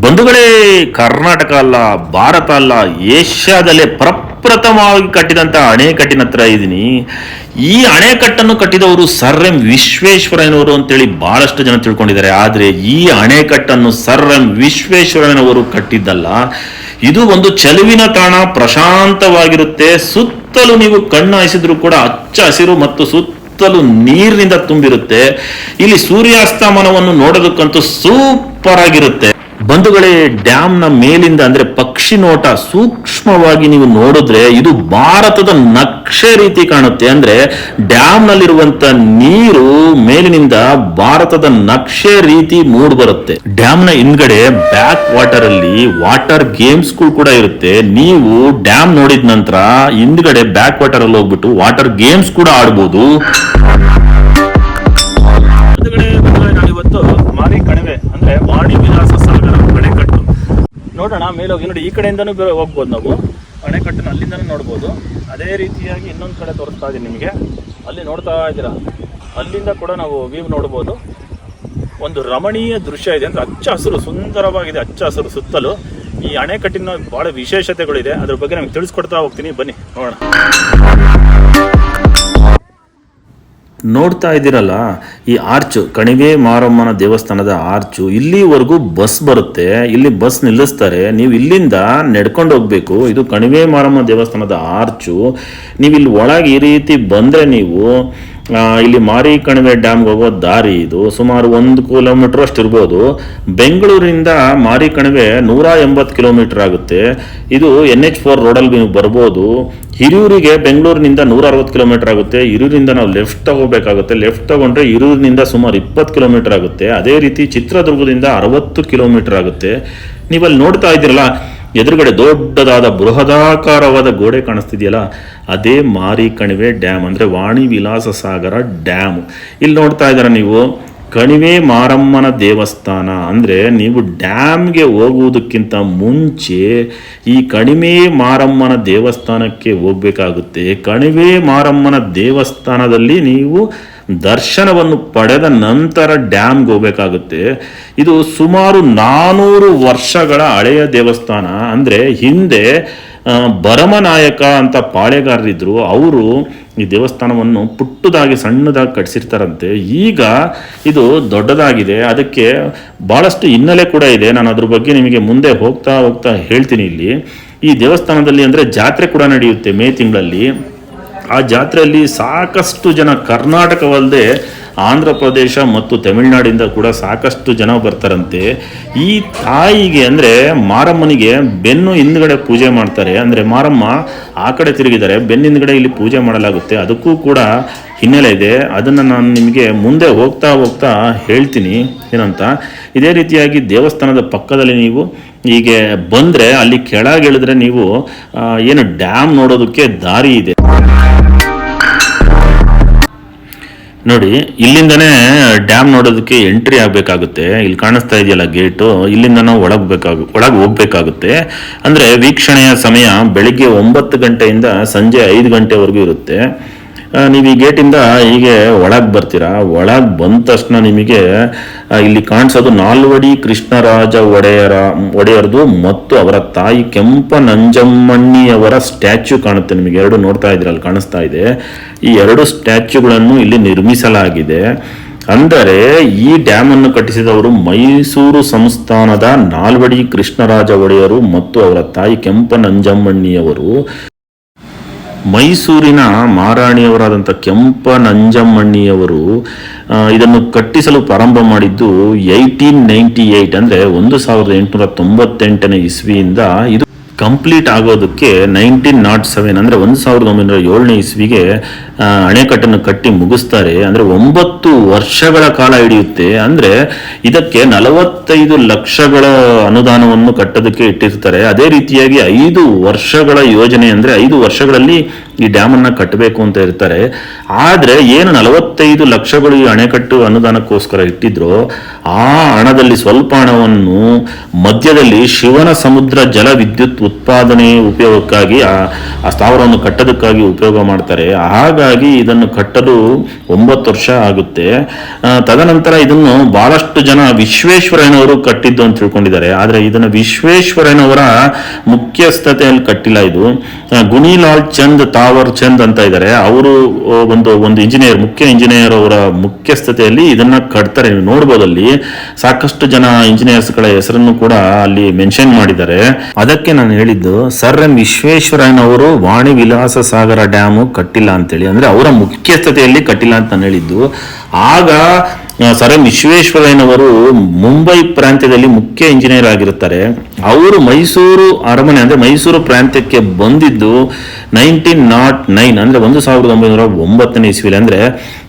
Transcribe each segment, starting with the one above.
ಬಂಧುಗಳೇ, ಕರ್ನಾಟಕ ಅಲ್ಲ, ಭಾರತ ಅಲ್ಲ, ಏಷ್ಯಾದಲ್ಲೇ ಪ್ರಪ್ರಥಮವಾಗಿ ಕಟ್ಟಿದಂತ ಅಣೆಕಟ್ಟಿನ ಹತ್ರ ಇದ್ದೀನಿ ಈ ಅಣೆಕಟ್ಟನ್ನು ಕಟ್ಟಿದವರು ಸರ್ ಎಂ ವಿಶ್ವೇಶ್ವರಯ್ಯನವರು ಅಂತೇಳಿ ಬಹಳಷ್ಟು ಜನ ತಿಳ್ಕೊಂಡಿದ್ದಾರೆ. ಆದರೆ ಈ ಅಣೆಕಟ್ಟನ್ನು ಸರ್ ಎಂ ವಿಶ್ವೇಶ್ವರಯ್ಯನವರು ಕಟ್ಟಿದ್ದಲ್ಲ. ಇದು ಒಂದು ಚೆಲುವಿನ ತಾಣ, ಪ್ರಶಾಂತವಾಗಿರುತ್ತೆ. ಸುತ್ತಲೂ ನೀವು ಕಣ್ಣು ಹಾಯಿಸಿದ್ರು ಕೂಡ ಹಚ್ಚ ಹಸಿರು ಮತ್ತು ಸುತ್ತಲೂ ನೀರಿನಿಂದ ತುಂಬಿರುತ್ತೆ. ಇಲ್ಲಿ ಸೂರ್ಯಾಸ್ತಮಾನವನ್ನು ನೋಡೋದಕ್ಕಂತೂ ಸೂಪರ್ ಆಗಿರುತ್ತೆ ಬಂಧುಗಳೇ, ಡ್ಯಾಮ್ನ ಮೇಲಿಂದ ಅಂದ್ರೆ ಪಕ್ಷಿ ನೋಟ ಸೂಕ್ಷ್ಮವಾಗಿ ನೀವು ನೋಡಿದ್ರೆ ಇದು ಭಾರತದ ನಕ್ಷೆ ರೀತಿ ಕಾಣುತ್ತೆ. ಅಂದ್ರೆ ಡ್ಯಾಮ್ ನಲ್ಲಿರುವಂತ ನೀರು ಮೇಲಿನಿಂದ ಭಾರತದ ನಕ್ಷೆ ರೀತಿ ಮೂಡ್ ಬರುತ್ತೆ. ಡ್ಯಾಮ್ನ ಹಿಂದ್ಗಡೆ ಬ್ಯಾಕ್ ವಾಟರ್ ಅಲ್ಲಿ ವಾಟರ್ ಗೇಮ್ಸ್ ಕೂಡ ಇರುತ್ತೆ. ನೀವು ಡ್ಯಾಮ್ ನೋಡಿದ ನಂತರ ಹಿಂದ್ಗಡೆ ಬ್ಯಾಕ್ ವಾಟರ್ ಅಲ್ಲಿ ಹೋಗ್ಬಿಟ್ಟು ವಾಟರ್ ಗೇಮ್ಸ್ ಕೂಡ ಆಡ್ಬೋದು. ಮಾರಿ ಕಣಿವೆ, ಅಂದ್ರೆ ವಾಣಿ ವಿಲಾಸ ನೋಡೋಣ, ಮೇಲೋಗಿ ನೋಡಿ, ಈ ಕಡೆಯಿಂದನೂ ಹೋಗ್ಬೋದು ನಾವು. ಅಣೆಕಟ್ಟನ್ನು ಅಲ್ಲಿಂದನೂ ನೋಡ್ಬೋದು. ಅದೇ ರೀತಿಯಾಗಿ ಇನ್ನೊಂದು ಕಡೆ ತೋರಿಸ್ತಾ ಇದ್ದೀನಿ ನಿಮಗೆ. ಅಲ್ಲಿ ನೋಡ್ತಾ ಇದ್ದೀರಾ? ಅಲ್ಲಿಂದ ಕೂಡ ನಾವು ವ್ಯೂ ನೋಡ್ಬೋದು. ಒಂದು ರಮಣೀಯ ದೃಶ್ಯ ಇದೆ. ಅಂದರೆ ಹಚ್ಚ ಹಸಿರು, ಸುಂದರವಾಗಿದೆ ಹಚ್ಚ ಹಸಿರು ಸುತ್ತಲೂ. ಈ ಅಣೆಕಟ್ಟಿನ ಬಹಳ ವಿಶೇಷತೆಗಳಿದೆ. ಅದ್ರ ಬಗ್ಗೆ ನಮಗೆ ತಿಳಿಸ್ಕೊಡ್ತಾ ಹೋಗ್ತೀನಿ. ಬನ್ನಿ, ನೋಡೋಣ. ನೋಡ್ತಾ ಇದ್ದೀರಲ್ಲ, ಈ ಆರ್ಚು, ಕಣಿವೆ ಮಾರಮ್ಮನ ದೇವಸ್ಥಾನದ ಆರ್ಚು, ಇಲ್ಲಿವರೆಗೂ ಬಸ್ ಬರುತ್ತೆ, ಇಲ್ಲಿ ಬಸ್ ನಿಲ್ಲಿಸ್ತಾರೆ, ನೀವು ಇಲ್ಲಿಂದ ನಡ್ಕೊಂಡು ಹೋಗ್ಬೇಕು, ಇದು ಕಣಿವೆ ಮಾರಮ್ಮ ದೇವಸ್ಥಾನದ ಆರ್ಚು, ನೀವು ಇಲ್ಲಿ ಒಳಗೆ ಈ ರೀತಿ ಬಂದರೆ ನೀವು ಇಲ್ಲಿ ಮಾರಿ ಕಣಿವೆ ಡ್ಯಾಮ್ಗೆ ಹೋಗೋ ದಾರಿ ಇದು. ಸುಮಾರು ಒಂದು ಕಿಲೋಮೀಟರ್ ಅಷ್ಟು ಇರ್ಬೋದು. ಬೆಂಗಳೂರಿಂದ ಮಾರಿ ಕಣಿವೆ ನೂರ ಎಂಬತ್ತು ಕಿಲೋಮೀಟರ್ ಆಗುತ್ತೆ. ಇದು ಎನ್ ಎಚ್ ಫೋರ್ ರೋಡಲ್ಲಿ ನೀವು ಬರ್ಬೋದು. ಹಿರಿಯೂರಿಗೆ ಬೆಂಗಳೂರಿನಿಂದ ನೂರ ಅರವತ್ತು ಕಿಲೋಮೀಟರ್ ಆಗುತ್ತೆ. ಹಿರಿಯೂರಿಂದ ನಾವು ಲೆಫ್ಟ್ ತಗೋಬೇಕಾಗುತ್ತೆ ಲೆಫ್ಟ್ ತಗೊಂಡ್ರೆ ಹಿರಿಯೂರಿನಿಂದ ಸುಮಾರು ಇಪ್ಪತ್ತು ಕಿಲೋಮೀಟರ್ ಆಗುತ್ತೆ. ಅದೇ ರೀತಿ ಚಿತ್ರದುರ್ಗದಿಂದ ಅರವತ್ತು ಕಿಲೋಮೀಟರ್ ಆಗುತ್ತೆ. ನೀವಲ್ಲಿ ನೋಡ್ತಾ ಇದ್ದೀರಲ್ಲ ಎದುರುಗಡೆ ದೊಡ್ಡದಾದ ಬೃಹದಾಕಾರವಾದ ಗೋಡೆ ಕಾಣಿಸ್ತಿದೆಯಲ್ಲ, ಅದೇ ಮಾರಿ ಕಣಿವೆ ಡ್ಯಾಮ್ ಅಂದರೆ ವಾಣಿ ವಿಲಾಸ ಸಾಗರ ಡ್ಯಾಮ್. ಇಲ್ಲಿ ನೋಡ್ತಾ ಇದ್ದಾರೆ ನೀವು, ಕಣಿವೆ ಮಾರಮ್ಮನ ದೇವಸ್ಥಾನ ಅಂದರೆ ನೀವು ಡ್ಯಾಮ್ಗೆ ಹೋಗುವುದಕ್ಕಿಂತ ಮುಂಚೆ ಈ ಕಣಿವೆ ಮಾರಮ್ಮನ ದೇವಸ್ಥಾನಕ್ಕೆ ಹೋಗಬೇಕಾಗುತ್ತೆ. ಕಣಿವೆ ಮಾರಮ್ಮನ ದೇವಸ್ಥಾನದಲ್ಲಿ ನೀವು ದರ್ಶನವನ್ನು ಪಡೆದ ನಂತರ ಡ್ಯಾಮ್ಗೆ ಹೋಗಬೇಕಾಗುತ್ತೆ. ಇದು ಸುಮಾರು ನಾನೂರು ವರ್ಷಗಳ ಹಳೆಯ ದೇವಸ್ಥಾನ. ಅಂದರೆ ಹಿಂದೆ ಭರಮನಾಯಕ ಅಂತ ಪಾಳೆಗಾರರಿದ್ದರು ಅವರು ಈ ದೇವಸ್ಥಾನವನ್ನು ಪುಟ್ಟದಾಗಿ ಸಣ್ಣದಾಗಿ ಕಟ್ಸಿರ್ತಾರಂತೆ. ಈಗ ಇದು ದೊಡ್ಡದಾಗಿದೆ. ಅದಕ್ಕೆ ಭಾಳಷ್ಟು ಹಿನ್ನೆಲೆ ಕೂಡ ಇದೆ. ನಾನು ಅದ್ರ ಬಗ್ಗೆ ನಿಮಗೆ ಮುಂದೆ ಹೋಗ್ತಾ ಹೋಗ್ತಾ ಹೇಳ್ತೀನಿ ಇಲ್ಲಿ. ಈ ದೇವಸ್ಥಾನದಲ್ಲಿ ಅಂದರೆ ಜಾತ್ರೆ ಕೂಡ ನಡೆಯುತ್ತೆ ಮೇ ತಿಂಗಳಲ್ಲಿ. ಆ ಜಾತ್ರೆಯಲ್ಲಿ ಸಾಕಷ್ಟು ಜನ ಕರ್ನಾಟಕವಲ್ಲದೆ ಆಂಧ್ರ ಪ್ರದೇಶ ಮತ್ತು ತಮಿಳುನಾಡಿಂದ ಕೂಡ ಸಾಕಷ್ಟು ಜನ ಬರ್ತಾರಂತೆ. ಈ ತಾಯಿಗೆ ಅಂದರೆ ಮಾರಮ್ಮನಿಗೆ ಬೆನ್ನು ಹಿಂದ್ಗಡೆ ಪೂಜೆ ಮಾಡ್ತಾರೆ. ಅಂದರೆ ಮಾರಮ್ಮ ಆ ಕಡೆ ತಿರುಗಿದ್ದಾರೆ. ಬೆನ್ನ ಹಿಂದ್ಗಡೆ ಇಲ್ಲಿ ಪೂಜೆ ಮಾಡಲಾಗುತ್ತೆ. ಅದಕ್ಕೂ ಕೂಡ ಹಿನ್ನೆಲೆ ಇದೆ. ಅದನ್ನು ನಾನು ನಿಮಗೆ ಮುಂದೆ ಹೋಗ್ತಾ ಹೋಗ್ತಾ ಹೇಳ್ತೀನಿ. ಏನಂತ? ಇದೇ ರೀತಿಯಾಗಿ ದೇವಸ್ಥಾನದ ಪಕ್ಕದಲ್ಲಿ ನೀವು ಹೀಗೆ ಬಂದರೆ, ಅಲ್ಲಿ ಕೆಳಗೆ ಇಳಿದ್ರೆ ನೀವು ಏನು ಡ್ಯಾಮ್ ನೋಡೋದಕ್ಕೆ ದಾರಿ ಇದೆ. ನೋಡಿ, ಇಲ್ಲಿಂದನೇ ಡ್ಯಾಮ್ ನೋಡೋದಕ್ಕೆ ಎಂಟ್ರಿ ಆಗಬೇಕಾಗುತ್ತೆ. ಇಲ್ಲಿ ಕಾಣಿಸ್ತಾ ಇದೆಯಲ್ಲ ಗೇಟು. ಇಲ್ಲಿಂದ ನಾವು ಒಳಗೆ ಬೇಕಾಗ ಒಳಗೆ ಹೋಗ್ಬೇಕಾಗುತ್ತೆ. ಅಂದರೆ ವೀಕ್ಷಣೆಯ ಸಮಯ ಬೆಳಿಗ್ಗೆ ಒಂಬತ್ತು ಗಂಟೆಯಿಂದ ಸಂಜೆ ಐದು ಗಂಟೆವರೆಗೂ ಇರುತ್ತೆ. ನೀವು ಈ ಗೇಟಿಂದ ಹೀಗೆ ಒಳಗೆ ಬರ್ತೀರಾ? ಒಳಗೆ ಬಂದ ತಕ್ಷಣ ನಿಮಗೆ ಇಲ್ಲಿ ಕಾಣಿಸೋದು ನಾಲ್ವಡಿ ಕೃಷ್ಣರಾಜ ಒಡೆಯರ, ಒಡೆಯರದು ಮತ್ತು ಅವರ ತಾಯಿ ಕೆಂಪ ನಂಜಮ್ಮಣ್ಣಿಯವರ ಸ್ಟ್ಯಾಚ್ಯೂ ಕಾಣುತ್ತೆ ನಿಮಗೆ. ಎರಡು ನೋಡ್ತಾ ಇದ್ರೆ ಅಲ್ಲಿ ಕಾಣಿಸ್ತಾ ಇದೆ. ಈ ಎರಡು ಸ್ಟ್ಯಾಚ್ಯೂಗಳನ್ನು ಇಲ್ಲಿ ನಿರ್ಮಿಸಲಾಗಿದೆ. ಅಂದರೆ ಈ ಡ್ಯಾಮ್ ಅನ್ನು ಕಟ್ಟಿಸಿದವರು ಮೈಸೂರು ಸಂಸ್ಥಾನದ ನಾಲ್ವಡಿ ಕೃಷ್ಣರಾಜ ಒಡೆಯರು ಮತ್ತು ಅವರ ತಾಯಿ ಕೆಂಪ ನಂಜಮ್ಮಣ್ಣಿಯವರು ಮೈಸೂರಿನ ಮಹಾರಾಣಿಯವರಾದಂಥ ಕೆಂಪ ನಂಜಮ್ಮಣ್ಣಿಯವರು ಇದನ್ನು ಕಟ್ಟಿಸಲು ಪ್ರಾರಂಭ ಮಾಡಿದ್ದು ಏಯ್ಟೀನ್ ನೈಂಟಿ ಏಯ್ಟ್ ಅಂದರೆ ಒಂದು ಸಾವಿರದ ಎಂಟುನೂರ ತೊಂಬತ್ತೆಂಟನೇ ಇಸ್ವಿಯಿಂದ ಇದು ಕಂಪ್ಲೀಟ್ ಆಗೋದಕ್ಕೆ ನೈನ್ಟೀನ್ ನಾಟ್ ಸೆವೆನ್ ಅಂದರೆ ಒಂದು ಸಾವಿರದ ಒಂಬೈನೂರ ಏಳನೇ ಇಸ್ವಿಗೆ ಅಣೆಕಟ್ಟನ್ನು ಕಟ್ಟಿ ಮುಗಿಸ್ತಾರೆ. ಅಂದರೆ ಒಂಬತ್ತು ವರ್ಷಗಳ ಕಾಲ ಹಿಡಿಯುತ್ತೆ. ಅಂದರೆ ಇದಕ್ಕೆ ನಲವತ್ತೈದು ಲಕ್ಷಗಳ ಅನುದಾನವನ್ನು ಕಟ್ಟೋದಕ್ಕೆ ಇಟ್ಟಿರ್ತಾರೆ. ಅದೇ ರೀತಿಯಾಗಿ ಐದು ವರ್ಷಗಳ ಯೋಜನೆ ಅಂದರೆ ಐದು ವರ್ಷಗಳಲ್ಲಿ ಈ ಡ್ಯಾಮನ್ನು ಕಟ್ಟಬೇಕು ಅಂತ ಇರ್ತಾರೆ. ಆದರೆ ಏನು ನಲವತ್ತೈದು ಲಕ್ಷಗಳು ಈ ಅಣೆಕಟ್ಟು ಅನುದಾನಕ್ಕೋಸ್ಕರ ಇಟ್ಟಿದ್ರು, ಆ ಹಣದಲ್ಲಿ ಸ್ವಲ್ಪ ಹಣವನ್ನು ಮಧ್ಯದಲ್ಲಿ ಶಿವನ ಸಮುದ್ರ ಜಲ ವಿದ್ಯುತ್ ಉತ್ಪಾದನೆ ಉಪಯೋಗಕ್ಕಾಗಿ, ಆ ಸ್ಥಾವರವನ್ನು ಕಟ್ಟೋದಕ್ಕಾಗಿ ಉಪಯೋಗ ಮಾಡ್ತಾರೆ. ಹಾಗಾಗಿ ಇದನ್ನು ಕಟ್ಟಲು ಒಂಬತ್ತು ವರ್ಷ ಆಗುತ್ತೆ. ತದನಂತರ ಇದನ್ನು ಬಹಳಷ್ಟು ಜನ ವಿಶ್ವೇಶ್ವರಯ್ಯನವರು ಕಟ್ಟಿದ್ದು ಅಂತ ತಿಳ್ಕೊಂಡಿದ್ದಾರೆ. ಆದರೆ ಇದನ್ನು ವಿಶ್ವೇಶ್ವರಯ್ಯನವರ ಮುಖ್ಯಸ್ಥತೆಯಲ್ಲಿ ಕಟ್ಟಿಲ್ಲ ಇದು. ಗುಣಿಲಾಲ್ ಚಂದ್, ತಾವರ್ ಚಂದ್ ಅಂತ ಇದ್ದಾರೆ. ಅವರು ಒಂದು ಒಂದು ಇಂಜಿನಿಯರ್ ಮುಖ್ಯ ಇಂಜಿನಿಯರ್ ಅವರ ಮುಖ್ಯಸ್ಥತೆಯಲ್ಲಿ ಇದನ್ನ ಕಟ್ತಾರೆ. ನೀವು ನೋಡ್ಬೋದು ಅಲ್ಲಿ ಸಾಕಷ್ಟು ಜನ ಇಂಜಿನಿಯರ್ಸ್ಗಳ ಹೆಸರನ್ನು ಕೂಡ ಅಲ್ಲಿ ಮೆನ್ಷನ್ ಮಾಡಿದ್ದಾರೆ. ಅದಕ್ಕೆ ನಾನು ಹೇಳಿದ್ದು ಸರ್ ಎಂ ವಿಶ್ವೇಶ್ವರಯ್ಯನವರು ವಾಣಿ ವಿಲಾಸ ಸಾಗರ ಡ್ಯಾಮು ಕಟ್ಟಿಲ್ಲ ಅಂತೇಳಿ. ಅಂದ್ರೆ ಅವರ ಮುಖ್ಯಸ್ಥತೆಯಲ್ಲಿ ಕಟ್ಟಿಲ್ಲ ಅಂತ ಹೇಳಿದ್ದು. ಆಗ ಸರ್ ಎಂ ವಿಶ್ವೇಶ್ವರಯ್ಯನವರು ಮುಂಬೈ ಪ್ರಾಂತ್ಯದಲ್ಲಿ ಮುಖ್ಯ ಇಂಜಿನಿಯರ್ ಆಗಿರುತ್ತಾರೆ. ಅವರು ಮೈಸೂರು ಅರಮನೆ, ಅಂದ್ರೆ ಮೈಸೂರು ಪ್ರಾಂತ್ಯಕ್ಕೆ ಬಂದಿದ್ದು ನೈನ್ಟೀನ್ ನಾಟ್ ನೈನ್ ಅಂದ್ರೆ ಒಂದು ಸಾವಿರದ ಒಂಬೈನೂರ ಒಂಬತ್ತನೇ ಇಸ್ವಿಲಿ. ಅಂದ್ರೆ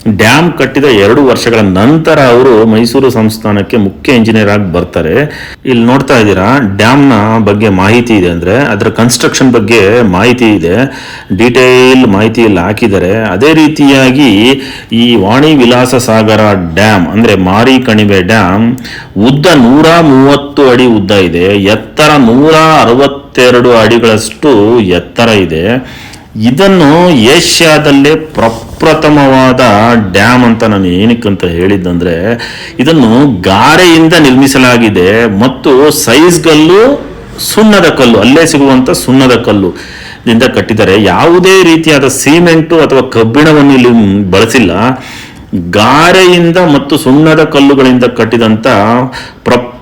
ಡ್ಯಾಮ್ ಕಟ್ಟಿದ ಎರಡು ವರ್ಷಗಳ ನಂತರ ಅವರು ಮೈಸೂರು ಸಂಸ್ಥಾನಕ್ಕೆ ಮುಖ್ಯ ಇಂಜಿನಿಯರ್ ಆಗಿ ಬರ್ತಾರೆ. ಇಲ್ಲಿ ನೋಡ್ತಾ ಇದ್ದೀರಾ, ಡ್ಯಾಮ್ನ ಬಗ್ಗೆ ಮಾಹಿತಿ ಇದೆ ಅಂದ್ರೆ, ಅದರ ಕನ್ಸ್ಟ್ರಕ್ಷನ್ ಬಗ್ಗೆ ಮಾಹಿತಿ ಇದೆ. ಡೀಟೇಲ್ ಮಾಹಿತಿ ಇಲ್ಲಿ ಹಾಕಿದ್ದಾರೆ. ಅದೇ ರೀತಿಯಾಗಿ ಈ ವಾಣಿ ವಿಲಾಸ ಸಾಗರ ಡ್ಯಾಮ್ ಅಂದ್ರೆ ಮಾರಿ ಕಣಿವೆ ಡ್ಯಾಮ್, ಉದ್ದ ನೂರ ಮೂವತ್ತು ಅಡಿ ಉದ್ದ ಇದೆ. ಎತ್ತರ ನೂರ ಅರವತ್ತೆರಡು ಅಡಿಗಳಷ್ಟು ಎತ್ತರ ಇದೆ. ಇದನ್ನು ಏಷ್ಯಾದಲ್ಲೇ ಪ್ರಪ್ರಥಮವಾದ ಡ್ಯಾಮ್ ಅಂತ ನಾನು ಏನಕ್ಕಂತ ಹೇಳಿದ್ದಂದ್ರೆ, ಇದನ್ನು ಗಾರೆಯಿಂದ ನಿರ್ಮಿಸಲಾಗಿದೆ ಮತ್ತು ಸೈಜ್ಗಲ್ಲು ಸುಣ್ಣದ ಕಲ್ಲು, ಅಲ್ಲೇ ಸಿಗುವಂತ ಸುಣ್ಣದ ಕಲ್ಲು ದಿಂದ ಕಟ್ಟಿದ್ದಾರೆ. ಯಾವುದೇ ರೀತಿಯಾದ ಸಿಮೆಂಟು ಅಥವಾ ಕಬ್ಬಿಣವನ್ನು ಇಲ್ಲಿ ಬಳಸಿಲ್ಲ. ಗಾರೆಯಿಂದ ಮತ್ತು ಸುಣ್ಣದ ಕಲ್ಲುಗಳಿಂದ ಕಟ್ಟಿದಂತ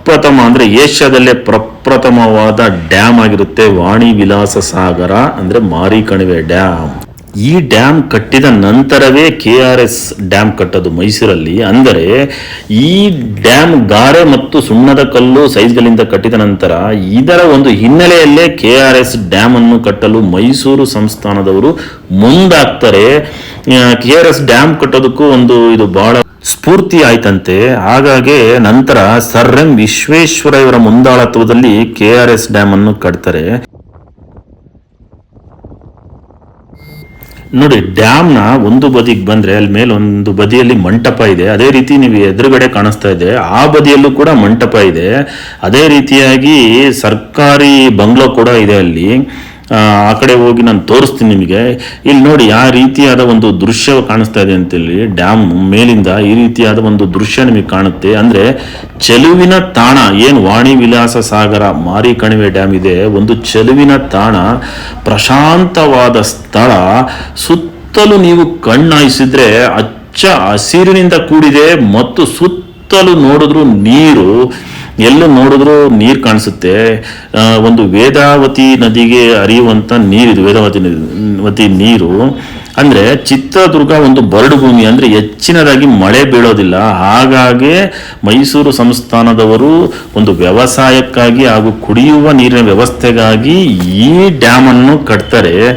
ಪ್ರಪ್ರಥಮ ಅಂದ್ರೆ ಏಷ್ಯಾದಲ್ಲೇ ಪ್ರಪ್ರಥಮವಾದ ಡ್ಯಾಮ್ ಆಗಿರುತ್ತೆ ವಾಣಿ ವಿಲಾಸ ಸಾಗರ ಅಂದ್ರೆ ಮಾರಿ ಕಣಿವೆ ಡ್ಯಾಮ್. ಈ ಡ್ಯಾಮ್ ಕಟ್ಟಿದ ನಂತರವೇ ಕೆ ಆರ್ ಎಸ್ ಡ್ಯಾಮ್ ಕಟ್ಟೋದು ಮೈಸೂರಲ್ಲಿ. ಅಂದರೆ ಈ ಡ್ಯಾಮ್ ಗಾರೆ ಮತ್ತು ಸುಣ್ಣದ ಕಲ್ಲು ಸೈಜ್ಗಳಿಂದ ಕಟ್ಟಿದ ನಂತರ ಇದರ ಒಂದು ಹಿನ್ನೆಲೆಯಲ್ಲೇ ಕೆ ಆರ್ ಎಸ್ ಡ್ಯಾಮ್ ಅನ್ನು ಕಟ್ಟಲು ಮೈಸೂರು ಸಂಸ್ಥಾನದವರು ಮುಂದಾಗ್ತಾರೆ. ಕೆ ಆರ್ ಎಸ್ ಡ್ಯಾಮ್ ಕಟ್ಟೋದಕ್ಕೂ ಒಂದು ಇದು ಬಹಳ ಸ್ಫೂರ್ತಿ ಆಯ್ತಂತೆ. ಹಾಗಾಗಿ ನಂತರ ಸರ್ ಎಂ ವಿಶ್ವೇಶ್ವರಯ್ಯವರ ಮುಂದಾಳತ್ವದಲ್ಲಿ ಕೆ ಆರ್ ಎಸ್ ಡ್ಯಾಮ್ ಅನ್ನು ಕಟ್ತಾರೆ. ನೋಡಿ, ಡ್ಯಾಮ್ನ ಒಂದು ಬದಿಗೆ ಬಂದ್ರೆ ಅಲ್ಲಿ ಮೇಲೆ ಒಂದು ಬದಿಯಲ್ಲಿ ಮಂಟಪ ಇದೆ. ಅದೇ ರೀತಿ ನೀವು ಎದುರುಗಡೆ ಕಾಣಿಸ್ತಾ ಇದೆ. ಆ ಬದಿಯಲ್ಲೂ ಕೂಡ ಮಂಟಪ ಇದೆ. ಅದೇ ರೀತಿಯಾಗಿ ಸರ್ಕಾರಿ ಬಂಗ್ಲೋ ಕೂಡ ಇದೆ ಅಲ್ಲಿ. ಆ, ಕಡೆ ಹೋಗಿ ನಾನು ತೋರಿಸ್ತೀನಿ ನಿಮಗೆ. ಇಲ್ಲಿ ನೋಡಿ ಯಾವ ರೀತಿಯಾದ ಒಂದು ದೃಶ್ಯ ಕಾಣಿಸ್ತಾ ಇದೆ ಅಂತೇಳಿ. ಡ್ಯಾಮ್ ಮೇಲಿಂದ ಈ ರೀತಿಯಾದ ಒಂದು ದೃಶ್ಯ ನಿಮಗೆ ಕಾಣುತ್ತೆ. ಅಂದ್ರೆ ಚೆಲುವಿನ ತಾಣ ಏನು ವಾಣಿ ವಿಲಾಸ ಸಾಗರ ಮಾರಿ ಕಣಿವೆ ಡ್ಯಾಮ್ ಇದೆ. ಒಂದು ಚೆಲುವಿನ ತಾಣ ಪ್ರಶಾಂತವಾದ ಸ್ಥಳ. ಸುತ್ತಲೂ ನೀವು ಕಣ್ಣಾಯಿಸಿದ್ರೆ ಅಚ್ಚ ಹಸಿರಿನಿಂದ ಕೂಡಿದೆ ಮತ್ತು ಸುತ್ತಲೂ ನೋಡಿದ್ರು ನೀರು. ಎಲ್ಲೂ ನೋಡಿದ್ರು ನೀರು ಕಾಣಿಸುತ್ತೆ. ಒಂದು ವೇದಾವತಿ ನದಿಗೆ ಹರಿಯುವಂಥ ನೀರಿದು ವೇದಾವತಿ ವತಿ ನೀರು. ಅಂದ್ರೆ ಚಿತ್ರದುರ್ಗ ಒಂದು ಬರಡು ಭೂಮಿ, ಅಂದ್ರೆ ಹೆಚ್ಚಿನದಾಗಿ ಮಳೆ ಬೀಳೋದಿಲ್ಲ. ಹಾಗಾಗಿ ಮೈಸೂರು ಸಂಸ್ಥಾನದವರು ಒಂದು ವ್ಯವಸಾಯಕ್ಕಾಗಿ ಹಾಗೂ ಕುಡಿಯುವ ನೀರಿನ ವ್ಯವಸ್ಥೆಗಾಗಿ ಈ ಡ್ಯಾಮ್ ಅನ್ನು ಕಟ್ತಾರೆ.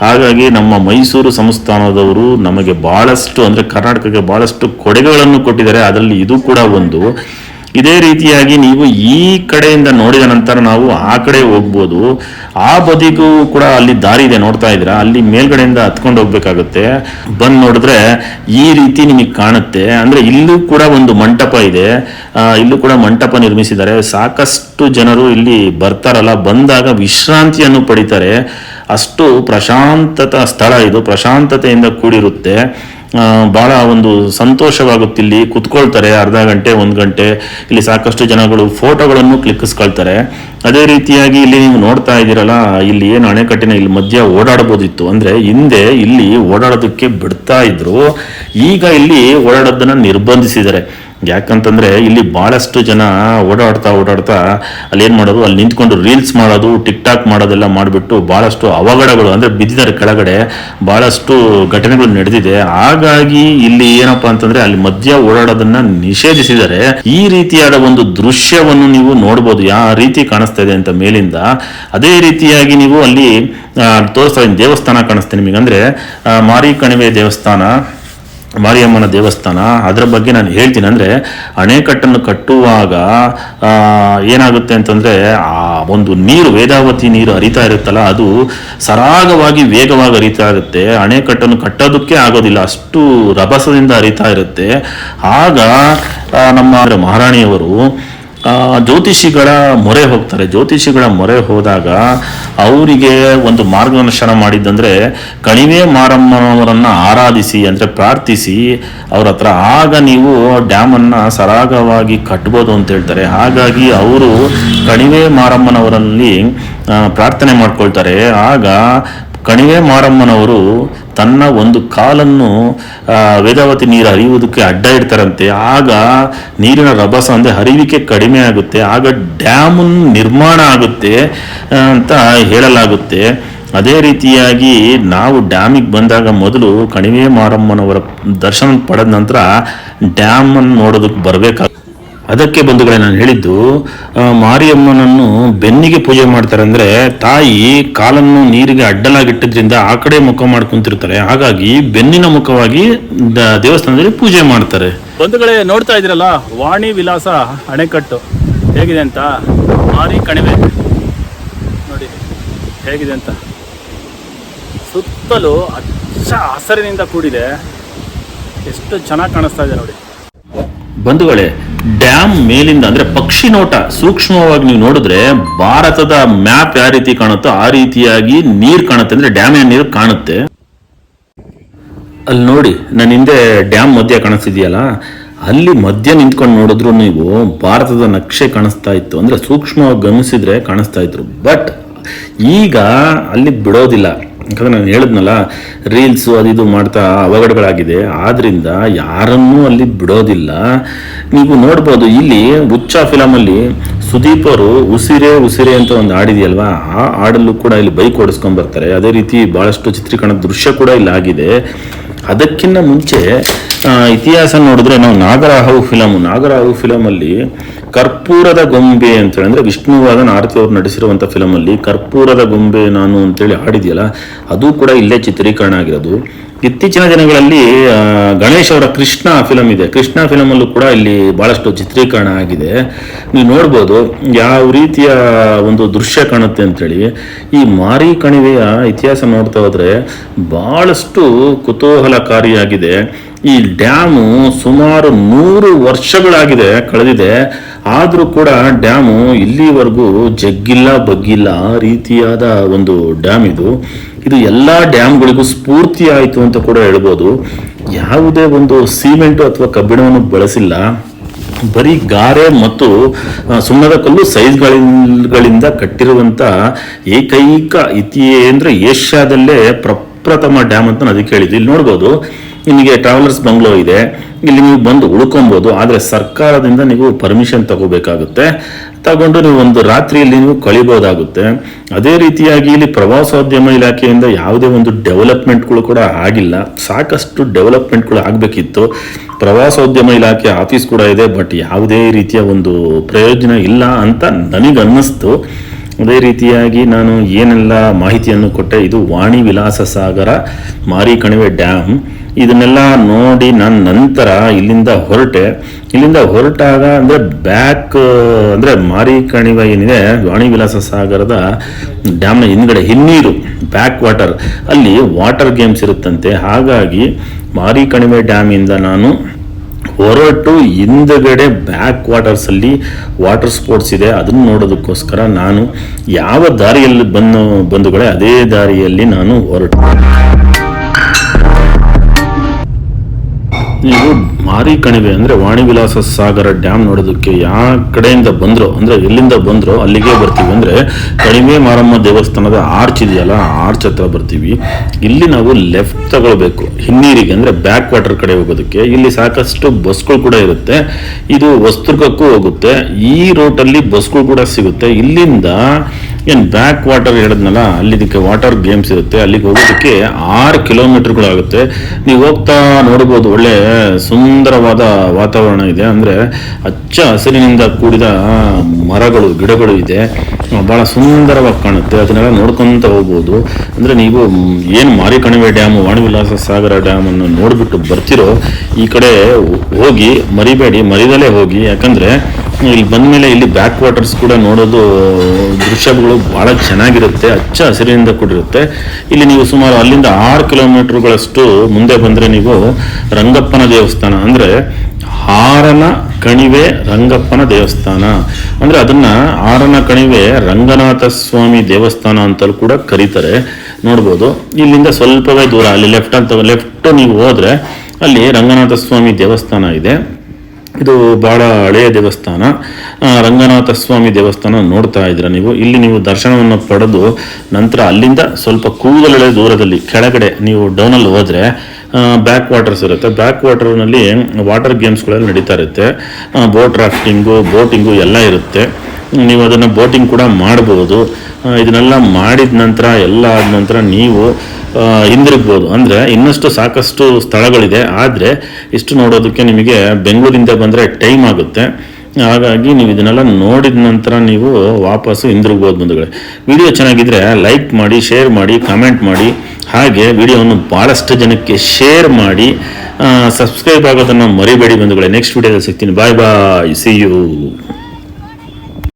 ಹಾಗಾಗಿ ನಮ್ಮ ಮೈಸೂರು ಸಂಸ್ಥಾನದವರು ನಮಗೆ ಬಹಳಷ್ಟು, ಅಂದ್ರೆ ಕರ್ನಾಟಕಕ್ಕೆ ಬಹಳಷ್ಟು ಕೊಡುಗೆಗಳನ್ನು ಕೊಟ್ಟಿದ್ದಾರೆ. ಅದರಲ್ಲಿ ಇದು ಕೂಡ ಒಂದು. ಇದೇ ರೀತಿಯಾಗಿ ನೀವು ಈ ಕಡೆಯಿಂದ ನೋಡಿದ ನಂತರ ನಾವು ಆ ಕಡೆ ಹೋಗ್ಬೋದು. ಆ ಬದಿಗೂ ಕೂಡ ಅಲ್ಲಿ ದಾರಿ ಇದೆ, ನೋಡ್ತಾ ಇದ್ದೀರಾ? ಅಲ್ಲಿ ಮೇಲ್ಗಡೆಯಿಂದ ಹತ್ಕೊಂಡು ಹೋಗ್ಬೇಕಾಗುತ್ತೆ. ಬಂದು ನೋಡಿದ್ರೆ ಈ ರೀತಿ ನಿಮಗೆ ಕಾಣುತ್ತೆ. ಅಂದ್ರೆ ಇಲ್ಲೂ ಕೂಡ ಒಂದು ಮಂಟಪ ಇದೆ. ಇಲ್ಲೂ ಕೂಡ ಮಂಟಪ ನಿರ್ಮಿಸಿದ್ದಾರೆ. ಸಾಕಷ್ಟು ಜನರು ಇಲ್ಲಿ ಬರ್ತಾರಲ್ಲ. ಬಂದಾಗ ವಿಶ್ರಾಂತಿಯನ್ನು ಪಡಿತಾರೆ. ಅಷ್ಟು ಪ್ರಶಾಂತತ ಸ್ಥಳ ಇದು. ಪ್ರಶಾಂತತೆಯಿಂದ ಕೂಡಿರುತ್ತೆ. ಬಹಳ ಒಂದು ಸಂತೋಷವಾಗುತ್ತಿಲ್ಲಿ ಕುತ್ಕೊಳ್ತಾರೆ ಅರ್ಧ ಗಂಟೆ, ಒಂದು ಗಂಟೆ. ಇಲ್ಲಿ ಸಾಕಷ್ಟು ಜನಗಳು ಫೋಟೋಗಳನ್ನು ಕ್ಲಿಕ್ಕಿಸ್ಕೊಳ್ತಾರೆ. ಅದೇ ರೀತಿಯಾಗಿ ಇಲ್ಲಿ ನೀವು ನೋಡ್ತಾ ಇದ್ದೀರಲ್ಲ, ಇಲ್ಲಿ ಏನು ಅಣೆಕಟ್ಟಿನ ಇಲ್ಲಿ ಮಧ್ಯ ಓಡಾಡ್ಬೋದಿತ್ತು. ಅಂದರೆ ಹಿಂದೆ ಇಲ್ಲಿ ಓಡಾಡೋದಕ್ಕೆ ಬಿಡ್ತಾ ಇದ್ರು. ಈಗ ಇಲ್ಲಿ ಓಡಾಡೋದನ್ನು ನಿರ್ಬಂಧಿಸಿದ್ದಾರೆ. ಯಾಕಂತಂದ್ರೆ ಇಲ್ಲಿ ಬಹಳಷ್ಟು ಜನ ಓಡಾಡ್ತಾ ಓಡಾಡ್ತಾ ಅಲ್ಲಿ ಏನ್ ಮಾಡೋದು, ಅಲ್ಲಿ ನಿಂತ್ಕೊಂಡು ರೀಲ್ಸ್ ಮಾಡೋದು ಟಿಕ್ ಟಾಕ್ ಮಾಡೋದೆಲ್ಲ ಮಾಡಿಬಿಟ್ಟು ಬಹಳಷ್ಟು ಅವಘಡಗಳು, ಅಂದ್ರೆ ಬಿದ್ದಿದ್ದಾರೆ ಕೆಳಗಡೆ, ಬಹಳಷ್ಟು ಘಟನೆಗಳು ನಡೆದಿದೆ. ಹಾಗಾಗಿ ಇಲ್ಲಿ ಏನಪ್ಪಾ ಅಂತಂದ್ರೆ ಅಲ್ಲಿ ಮಧ್ಯ ಓಡಾಡೋದನ್ನ ನಿಷೇಧಿಸಿದರೆ ಈ ರೀತಿಯಾದ ಒಂದು ದೃಶ್ಯವನ್ನು ನೀವು ನೋಡ್ಬೋದು. ಯಾವ ರೀತಿ ಕಾಣಿಸ್ತಾ ಇದೆ ಅಂತ ಮೇಲಿಂದ. ಅದೇ ರೀತಿಯಾಗಿ ನೀವು ಅಲ್ಲಿ ತೋರಿಸ್ತಾ ದೇವಸ್ಥಾನ ಕಾಣಿಸ್ತೀನಿ ನಿಮಗೆ ಅಂದ್ರೆ ಮಾರಿ ಕಣಿವೆ ದೇವಸ್ಥಾನ. ಮಾರಿಯಮ್ಮನ ದೇವಸ್ಥಾನ, ಅದರ ಬಗ್ಗೆ ನಾನು ಹೇಳ್ತೀನಿ. ಅಂದರೆ ಅಣೆಕಟ್ಟನ್ನು ಕಟ್ಟುವಾಗ ಏನಾಗುತ್ತೆ ಅಂತಂದರೆ, ಆ ಒಂದು ನೀರು, ವೇದಾವತಿ ನೀರು ಹರಿತಾ ಇರುತ್ತಲ್ಲ, ಅದು ಸರಾಗವಾಗಿ ವೇಗವಾಗಿ ಹರಿತಾ ಇರುತ್ತೆ. ಅಣೆಕಟ್ಟನ್ನು ಕಟ್ಟೋದಕ್ಕೆ ಆಗೋದಿಲ್ಲ. ಅಷ್ಟು ರಭಸದಿಂದ ಹರಿತಾ ಇರುತ್ತೆ. ಆಗ ನಮ್ಮ ಮಹಾರಾಣಿಯವರು ಜ್ಯೋತಿಷಿಗಳ ಮೊರೆ ಹೋಗ್ತಾರೆ. ಜ್ಯೋತಿಷಿಗಳ ಮೊರೆ ಹೋದಾಗ ಅವರಿಗೆ ಒಂದು ಮಾರ್ಗದರ್ಶನ ಮಾಡಿದ್ದಂದ್ರೆ ಕಣಿವೆ ಮಾರಮ್ಮನವರನ್ನು ಆರಾಧಿಸಿ ಅಂದ್ರೆ ಪ್ರಾರ್ಥಿಸಿ ಅವ್ರ ಹತ್ರ ಆಗ ನೀವು ಡ್ಯಾಮನ್ನು ಸರಾಗವಾಗಿ ಕಟ್ಬೋದು ಅಂತ ಹೇಳ್ತಾರೆ. ಹಾಗಾಗಿ ಅವರು ಕಣಿವೆ ಮಾರಮ್ಮನವರಲ್ಲಿ ಪ್ರಾರ್ಥನೆ ಮಾಡ್ಕೊಳ್ತಾರೆ. ಆಗ ಕಣಿವೆ ಮಾರಮ್ಮನವರು ತನ್ನ ಒಂದು ಕಾಲನ್ನು ವೇದಾವತಿ ನೀರು ಹರಿಯುವುದಕ್ಕೆ ಅಡ್ಡ ಇಡ್ತಾರಂತೆ. ಆಗ ನೀರಿನ ರಭಸ ಅಂದರೆ ಹರಿವಿಕೆ ಕಡಿಮೆ ಆಗುತ್ತೆ. ಆಗ ಡ್ಯಾಮ್ ನಿರ್ಮಾಣ ಆಗುತ್ತೆ ಅಂತ ಹೇಳಲಾಗುತ್ತೆ. ಅದೇ ರೀತಿಯಾಗಿ ನಾವು ಡ್ಯಾಮಿಗೆ ಬಂದಾಗ ಮೊದಲು ಕಣಿವೆ ಮಾರಮ್ಮನವರ ದರ್ಶನ ಪಡೆದ ನಂತರ ಡ್ಯಾಮನ್ನು ನೋಡೋದಕ್ಕೆ ಬರಬೇಕಾಗ ಅದಕ್ಕೆ ಬಂಧುಗಳೇ ನಾನು ಹೇಳಿದ್ದು ಮಾರಿಯಮ್ಮನನ್ನು ಬೆನ್ನಿಗೆ ಪೂಜೆ ಮಾಡ್ತಾರೆ ಅಂದ್ರೆ ತಾಯಿ ಕಾಲನ್ನು ನೀರಿಗೆ ಅಡ್ಡಲಾಗಿಟ್ಟಿದ್ರಿಂದ ಆ ಕಡೆ ಮುಖ ಮಾಡ್ಕೊಂತಿರ್ತಾರೆ. ಹಾಗಾಗಿ ಬೆನ್ನಿನ ಮುಖವಾಗಿ ದೇವಸ್ಥಾನದಲ್ಲಿ ಪೂಜೆ ಮಾಡ್ತಾರೆ. ಬಂಧುಗಳೇ ನೋಡ್ತಾ ಇದ್ದೀರಲ್ಲ ವಾಣಿ ವಿಲಾಸ ಅಣೆಕಟ್ಟು. ಹೇಗಿದೆ ಅಂತ? ಮಾರಿ ಕಣಿವೆ. ನೋಡಿ ಹೇಗಿದೆ ಅಂತ? ಸುತ್ತಲೂ ಅಚ್ಚ ಹಸರಿನಿಂದ ಕೂಡಿದೆ. ಎಷ್ಟು ಚೆನ್ನಾಗಿ ಕಾಣಿಸ್ತಾ ಇದೆ ನೋಡಿ. ಬಂಧುಗಳೇ ಡ್ಯಾಮ್ ಮೇಲಿಂದ, ಅಂದ್ರೆ ಪಕ್ಷಿ ನೋಟ, ಸೂಕ್ಷ್ಮವಾಗಿ ನೀವು ನೋಡಿದ್ರೆ ಭಾರತದ ಮ್ಯಾಪ್ ಯಾವ ರೀತಿ ಕಾಣುತ್ತೋ ಆ ರೀತಿಯಾಗಿ ನೀರು ಕಾಣುತ್ತೆ, ಅಂದ್ರೆ ಡ್ಯಾಮಿನ ನೀರು ಕಾಣುತ್ತೆ. ಅಲ್ಲಿ ನೋಡಿ ನನ್ನ ಹಿಂದೆ ಡ್ಯಾಮ್ ಮಧ್ಯ ಕಾಣಿಸ್ತಿದೆಯಲ್ಲ, ಅಲ್ಲಿ ಮಧ್ಯ ನಿಂತ್ಕೊಂಡು ನೋಡಿದ್ರು ನೀವು ಭಾರತದ ನಕ್ಷೆ ಕಾಣಿಸ್ತಾ ಇತ್ತು, ಅಂದ್ರೆ ಸೂಕ್ಷ್ಮವಾಗಿ ಗಮನಿಸಿದ್ರೆ ಕಾಣಿಸ್ತಾ ಇದ್ರು. ಬಟ್ ಈಗ ಅಲ್ಲಿ ಬಿಡೋದಿಲ್ಲ. ಯಾಕಂದ್ರೆ ನಾನು ಹೇಳಿದ್ನಲ್ಲ ರೀಲ್ಸು ಅದು ಇದು ಮಾಡ್ತಾ ಅವಘಡಗಳಾಗಿದೆ. ಆದ್ದರಿಂದ ಯಾರನ್ನೂ ಅಲ್ಲಿ ಬಿಡೋದಿಲ್ಲ. ನೀವು ನೋಡ್ಬೋದು, ಇಲ್ಲಿ ಹುಚ್ಚ ಫಿಲಮಲ್ಲಿ ಸುದೀಪ್ ಅವರು ಉಸಿರೇ ಉಸಿರೇ ಅಂತ ಒಂದು ಹಾಡಿದೆಯಲ್ವಾ? ಆ ಹಾಡಲ್ಲೂ ಕೂಡ ಇಲ್ಲಿ ಬೈಕ್ ಓಡಿಸ್ಕೊಂಡ್ ಬರ್ತಾರೆ. ಅದೇ ರೀತಿ ಬಹಳಷ್ಟು ಚಿತ್ರೀಕರಣದ ದೃಶ್ಯ ಕೂಡ ಇಲ್ಲಿ ಆಗಿದೆ. ಅದಕ್ಕಿಂತ ಮುಂಚೆ ಇತಿಹಾಸ ನೋಡಿದ್ರೆ ನಾವು ನಾಗರಾಹು ಫಿಲಮ್. ನಾಗರಾಹು ಫಿಲಮಲ್ಲಿ ಕರ್ಪೂರದ ಗೊಂಬೆ ಅಂತ ಅಂದ್ರೆ ವಿಷ್ಣುವಾದನ್ ಆರತಿ ಅವರು ನಡೆಸಿರುವಂಥ ಫಿಲಮಲ್ಲಿ ಕರ್ಪೂರದ ಗೊಂಬೆ ನಾನು ಅಂತೇಳಿ ಹಾಡಿದೆಯಲ್ಲ, ಅದು ಕೂಡ ಇಲ್ಲೇ ಚಿತ್ರೀಕರಣ ಆಗಿರೋದು. ಇತ್ತೀಚಿನ ದಿನಗಳಲ್ಲಿ ಗಣೇಶ್ ಅವರ ಕೃಷ್ಣ ಫಿಲಮ್ ಇದೆ. ಕೃಷ್ಣ ಫಿಲಮಲ್ಲೂ ಕೂಡ ಇಲ್ಲಿ ಬಹಳಷ್ಟು ಚಿತ್ರೀಕರಣ ಆಗಿದೆ. ನೀವು ನೋಡ್ಬೋದು, ಯಾವ ರೀತಿಯ ಒಂದು ದೃಶ್ಯ ಕಾಣುತ್ತೆ ಅಂತೇಳಿ. ಈ ಮಾರಿ ಕಣಿವೆಯ ಇತಿಹಾಸ ನೋಡ್ತಾ ಹೋದ್ರೆ ಬಹಳಷ್ಟು ಕುತೂಹಲಕಾರಿಯಾಗಿದೆ. ಈ ಡ್ಯಾಮು ಸುಮಾರು ನೂರು ವರ್ಷಗಳಾಗಿದೆ, ಕಳೆದಿದೆ. ಆದರೂ ಕೂಡ ಡ್ಯಾಮು ಇಲ್ಲಿವರೆಗೂ ಜಗ್ಗಿಲ್ಲ, ಬಗ್ಗಿಲ್ಲ, ಆ ರೀತಿಯಾದ ಒಂದು ಡ್ಯಾಮ್ ಇದು. ಇದು ಎಲ್ಲ ಡ್ಯಾಮ್ಗಳಿಗೂ ಸ್ಫೂರ್ತಿ ಆಯಿತು ಅಂತ ಕೂಡ ಹೇಳ್ಬೋದು. ಯಾವುದೇ ಒಂದು ಸಿಮೆಂಟು ಅಥವಾ ಕಬ್ಬಿಣವನ್ನು ಬಳಸಿಲ್ಲ. ಬರೀ ಗಾರೆ ಮತ್ತು ಸುಣ್ಣದ ಕಲ್ಲು ಸೈಜ್ಗಳಿಂದ ಕಟ್ಟಿರುವಂಥ ಏಕೈಕ ಇತಿಯೇ ಅಂದರೆ ಏಷ್ಯಾದಲ್ಲೇ ಪ್ರಪ್ರಥಮ ಡ್ಯಾಮ್ ಅಂತ ನಾನು ಅದಕ್ಕೆ ಹೇಳಿದ್ದು. ಇಲ್ಲಿ ನೋಡ್ಬೋದು ನಿಮಗೆ ಟ್ರಾವೆಲರ್ಸ್ ಬಂಗ್ಲೋ ಇದೆ, ಇಲ್ಲಿ ನೀವು ಬಂದು ಉಳ್ಕೊಬೋದು, ಆದರೆ ಸರ್ಕಾರದಿಂದ ನೀವು ಪರ್ಮಿಷನ್ ತಗೋಬೇಕಾಗುತ್ತೆ. ತಗೊಂಡು ನೀವು ಒಂದು ರಾತ್ರಿಯಲ್ಲಿ ನೀವು ಕಳಿಬೋದಾಗುತ್ತೆ. ಅದೇ ರೀತಿಯಾಗಿ ಇಲ್ಲಿ ಪ್ರವಾಸೋದ್ಯಮ ಇಲಾಖೆಯಿಂದ ಯಾವುದೇ ಒಂದು ಡೆವಲಪ್ಮೆಂಟ್ಗಳು ಕೂಡ ಆಗಿಲ್ಲ. ಸಾಕಷ್ಟು ಡೆವಲಪ್ಮೆಂಟ್ಗಳು ಆಗಬೇಕಿತ್ತು. ಪ್ರವಾಸೋದ್ಯಮ ಇಲಾಖೆ ಆಫೀಸ್ ಕೂಡ ಇದೆ ಬಟ್ ಯಾವುದೇ ರೀತಿಯ ಒಂದು ಪ್ರಯೋಜನ ಇಲ್ಲ ಅಂತ ನನಗೆ ಅನ್ನಿಸ್ತು ಅದೇ ರೀತಿಯಾಗಿ ನಾನು ಏನೆಲ್ಲ ಮಾಹಿತಿಯನ್ನು ಕೊಟ್ಟೆ, ಇದು ವಾಣಿ ವಿಲಾಸ ಸಾಗರ ಮಾರಿಕಣಿವೆ ಡ್ಯಾಮ್ ಇದನ್ನೆಲ್ಲ ನೋಡಿ ನಾನು ನಂತರ ಇಲ್ಲಿಂದ ಹೊರಟೆ. ಇಲ್ಲಿಂದ ಹೊರಟಾಗ ಅಂದರೆ ಬ್ಯಾಕ್ ಅಂದರೆ ಮಾರಿ ಕಣಿವೆ ಏನಿದೆ ವಾಣಿ ವಿಲಾಸ ಸಾಗರದ ಡ್ಯಾಮ್ನ ಹಿಂದ್ಗಡೆ ಹಿನ್ನೀರು ಬ್ಯಾಕ್ ವಾಟರ್ ಅಲ್ಲಿ ವಾಟರ್ ಗೇಮ್ಸ್ ಇರುತ್ತಂತೆ. ಹಾಗಾಗಿ ಮಾರಿ ಕಣಿವೆ ಡ್ಯಾಮಿಂದ ನಾನು ಹೊರಟು ಹಿಂದಗಡೆ ಬ್ಯಾಕ್ ವಾಟರ್ಸಲ್ಲಿ ವಾಟರ್ ಸ್ಪೋರ್ಟ್ಸ್ ಇದೆ. ಅದನ್ನು ನೋಡೋದಕ್ಕೋಸ್ಕರ ನಾನು ಯಾವ ದಾರಿಯಲ್ಲಿ ಬಂದು ಬಂದುಗಳೇ, ಅದೇ ದಾರಿಯಲ್ಲಿ ನಾನು ಹೊರಟು. ನೀವು ಮಾರಿ ಕಣಿವೆ ಅಂದ್ರೆ ವಾಣಿ ವಿಲಾಸ ಸಾಗರ ಡ್ಯಾಮ್ ನೋಡೋದಕ್ಕೆ ಯಾವ ಕಡೆಯಿಂದ ಬಂದ್ರೋ ಅಂದ್ರೆ ಎಲ್ಲಿಂದ ಬಂದ್ರೋ ಅಲ್ಲಿಗೆ ಬರ್ತೀವಿ ಅಂದ್ರೆ ಕಣಿವೆ ಮಾರಮ್ಮ ದೇವಸ್ಥಾನದ ಆರ್ಚ್ ಇದೆಯಲ್ಲ ಆರ್ಚ್ ಹತ್ರ ಬರ್ತೀವಿ. ಇಲ್ಲಿ ನಾವು ಲೆಫ್ಟ್ ತಗೊಳ್ಬೇಕು. ಹಿನ್ನೀರಿಗೆ ಅಂದ್ರೆ ಬ್ಯಾಕ್ ವಾಟರ್ ಕಡೆ ಹೋಗೋದಕ್ಕೆ. ಇಲ್ಲಿ ಸಾಕಷ್ಟು ಬಸ್ಗಳು ಕೂಡ ಇರುತ್ತೆ. ಇದು ವಸ್ತುರ್ಗಕ್ಕೂ ಹೋಗುತ್ತೆ. ಈ ರೂಟಲ್ಲಿ ಬಸ್ಗಳು ಕೂಡ ಸಿಗುತ್ತೆ. ಇಲ್ಲಿಂದ ಏನು ಬ್ಯಾಕ್ ವಾಟರ್ ಹೇಳಿದ್ನಲ್ಲ ಅಲ್ಲಿ ಇದಕ್ಕೆ ವಾಟರ್ ಗೇಮ್ಸ್ ಇರುತ್ತೆ, ಅಲ್ಲಿಗೆ ಹೋಗೋದಕ್ಕೆ ಆರು ಕಿಲೋಮೀಟರ್ಗಳಾಗುತ್ತೆ ನೀವು ಹೋಗ್ತಾ ನೋಡ್ಬೋದು, ಒಳ್ಳೆ ಸುಂದರವಾದ ವಾತಾವರಣ ಇದೆ. ಅಂದರೆ ಹಚ್ಚ ಹಸಿರಿನಿಂದ ಕೂಡಿದ ಮರಗಳು, ಗಿಡಗಳು ಇದೆ. ಭಾಳ ಸುಂದರವಾಗಿ ಕಾಣುತ್ತೆ. ಅದನ್ನೆಲ್ಲ ನೋಡ್ಕೊಂತ ಹೋಗ್ಬೋದು. ಅಂದರೆ ನೀವು ಏನು ಮಾರಿಕಣಿವೆ ಡ್ಯಾಮ್ ವಾಣಿವಿಲಾಸ ಸಾಗರ ಡ್ಯಾಮನ್ನು ನೋಡಿಬಿಟ್ಟು ಬರ್ತಿರೋ ಈ ಕಡೆ ಹೋಗಿ, ಮರಿಬೇಡಿ ಮರಿದಲೇ ಹೋಗಿ. ಯಾಕಂದರೆ ಇಲ್ಲಿ ಬಂದಮೇಲೆ ಇಲ್ಲಿ ಬ್ಯಾಕ್ ವಾಟರ್ಸ್ ಕೂಡ ನೋಡೋದು, ದೃಶ್ಯಗಳು ಬಹಳ ಚೆನ್ನಾಗಿರುತ್ತೆ ಹಚ್ಚ ಹಸಿರಿನಿಂದ ಕೂಡಿರುತ್ತೆ. ಇಲ್ಲಿ ನೀವು ಸುಮಾರು ಅಲ್ಲಿಂದ ಆರು ಕಿಲೋಮೀಟರ್ಗಳಷ್ಟು ಮುಂದೆ ಬಂದರೆ ನೀವು ರಂಗಪ್ಪನ ದೇವಸ್ಥಾನ, ಅಂದರೆ ಆರನ ಕಣಿವೆ ರಂಗಪ್ಪನ ದೇವಸ್ಥಾನ. ಅಂದ್ರೆ ಅದನ್ನ ಆರನ ಕಣಿವೆ ರಂಗನಾಥ ಸ್ವಾಮಿ ದೇವಸ್ಥಾನ ಅಂತಲೂ ಕೂಡ ಕರೀತಾರೆ. ನೋಡ್ಬೋದು. ಇಲ್ಲಿಂದ ಸ್ವಲ್ಪವೇ ದೂರ, ಅಲ್ಲಿ ಲೆಫ್ಟ್ ಅಂತ ಲೆಫ್ಟ್ ನೀವು ಹೋದರೆ ಅಲ್ಲಿ ರಂಗನಾಥ ಸ್ವಾಮಿ ದೇವಸ್ಥಾನ ಇದೆ. ಇದು ಬಹಳ ಹಳೆಯ ದೇವಸ್ಥಾನ. ರಂಗನಾಥ ಸ್ವಾಮಿ ದೇವಸ್ಥಾನ ನೋಡ್ತಾ ಇದ್ದೀರ ನೀವು? ಇಲ್ಲಿ ನೀವು ದರ್ಶನವನ್ನು ಪಡೆದು ನಂತರ ಅಲ್ಲಿಂದ ಸ್ವಲ್ಪ ಕೂದಲೆಳೆ ದೂರದಲ್ಲಿ ಕೆಳಗಡೆ ನೀವು ಡೌನಲ್ಲಿ ಹೋದರೆ ಬ್ಯಾಕ್ ವಾಟರ್ಸ್ ಇರುತ್ತೆ. ಬ್ಯಾಕ್ ವಾಟರ್ನಲ್ಲಿ ವಾಟರ್ ಗೇಮ್ಸ್ಗಳೆಲ್ಲ ನಡೀತಾ ಇರುತ್ತೆ. ಬೋಟ್ ರಾಫ್ಟಿಂಗು ಬೋಟಿಂಗು ಎಲ್ಲ ಇರುತ್ತೆ. ನೀವು ಅದನ್ನು ಬೋಟಿಂಗ್ ಕೂಡ ಮಾಡ್ಬೋದು. ಇದನ್ನೆಲ್ಲ ಮಾಡಿದ ನಂತರ, ಎಲ್ಲ ಆದ ನಂತರ ನೀವು ಹಿಂದಿರುಗ್ಬೋದು. ಅಂದರೆ ಇನ್ನಷ್ಟು ಸಾಕಷ್ಟು ಸ್ಥಳಗಳಿದೆ. ಆದರೆ ಇಷ್ಟು ನೋಡೋದಕ್ಕೆ ನಿಮಗೆ ಬೆಂಗಳೂರಿಂದ ಬಂದರೆ ಟೈಮ್ ಆಗುತ್ತೆ. ಹಾಗಾಗಿ ನೀವು ಇದನ್ನೆಲ್ಲ ನೋಡಿದ ನಂತರ ನೀವು ವಾಪಸ್ಸು ಹಿಂದಿರುಗ್ಬೋದು ಬಂಧುಗಳೇ. ವಿಡಿಯೋ ಚೆನ್ನಾಗಿದ್ದರೆ ಲೈಕ್ ಮಾಡಿ, ಶೇರ್ ಮಾಡಿ, ಕಮೆಂಟ್ ಮಾಡಿ. ಹಾಗೆ ವಿಡಿಯೋವನ್ನು ಭಾಳಷ್ಟು ಜನಕ್ಕೆ ಶೇರ್ ಮಾಡಿ. ಸಬ್ಸ್ಕ್ರೈಬ್ ಆಗೋದನ್ನು ಮರಿಬೇಡಿ ಬಂಧುಗಳೇ. ನೆಕ್ಸ್ಟ್ ವಿಡಿಯೋದಲ್ಲಿ ಸಿಗ್ತೀನಿ. ಬಾಯ್ ಬಾಯ್. C you